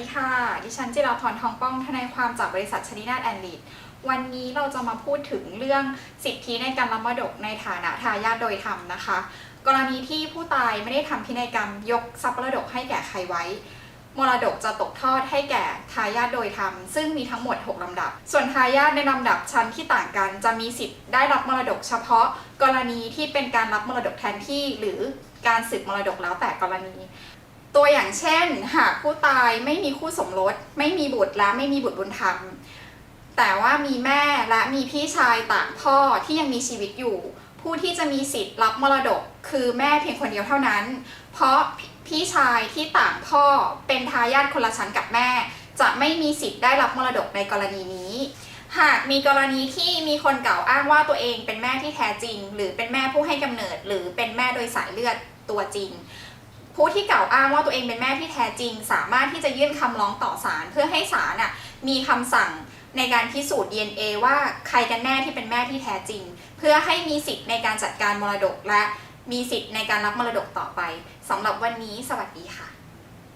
ดีค่ะ ดิฉันจิราพรทองป้อง ทนายความจากบริษัทชนินาแอนลีดวันนี้เราจะมาพูดถึงเรื่องสิทธิในการรับมรดกในฐานะทายาทโดยธรรมนะคะ กรณีที่ผู้ตายไม่ได้ทำพินัยกรรมยกทรัพย์มรดกให้แก่ใครไว้ มรดกจะตกทอดให้แก่ทายาทโดยธรรม ซึ่งมีทั้งหมด 6 ลำดับ ส่วนทายาทในลำดับชั้นที่ต่างกัน จะมีสิทธิ์ได้รับมรดกเฉพาะ กรณีที่เป็นการรับมรดกแทนที่ หรือการสืบมรดกแล้วแต่กรณี ตัวอย่างเช่น หากผู้ตายไม่มีคู่สมรส ไม่มีบุตรและไม่มีบุตรบุญธรรม แต่ว่ามีแม่และมีพี่ชายต่างพ่อที่ยังมีชีวิตอยู่ ผู้ที่จะมีสิทธิ์รับมรดก คือแม่เพียงคนเดียวเท่านั้น เพราะพี่ชายที่ต่างพ่อเป็นทายาทคนละชั้นกับแม่ จะไม่มีสิทธิ์ได้รับมรดกในกรณีนี้ หากมีกรณีที่มีคนกล่าวอ้างว่าตัวเองเป็นแม่ที่แท้จริง หรือเป็นแม่ผู้ให้กำเนิด หรือเป็นแม่โดยสายเลือดตัวจริง ผู้ที่กล่าวอ้างว่าตัวเองเป็นแม่ที่แท้จริง สามารถที่จะยื่นคำร้องต่อศาลเพื่อให้ศาลน่ะมีคำสั่งในการพิสูจน์ DNA ว่าใครกันแน่ที่เป็นแม่ที่แท้จริง เพื่อให้มีสิทธิ์ในการจัดการมรดกและมีสิทธิ์ในการรับมรดกต่อไปสำหรับวันนี้สวัสดีค่ะ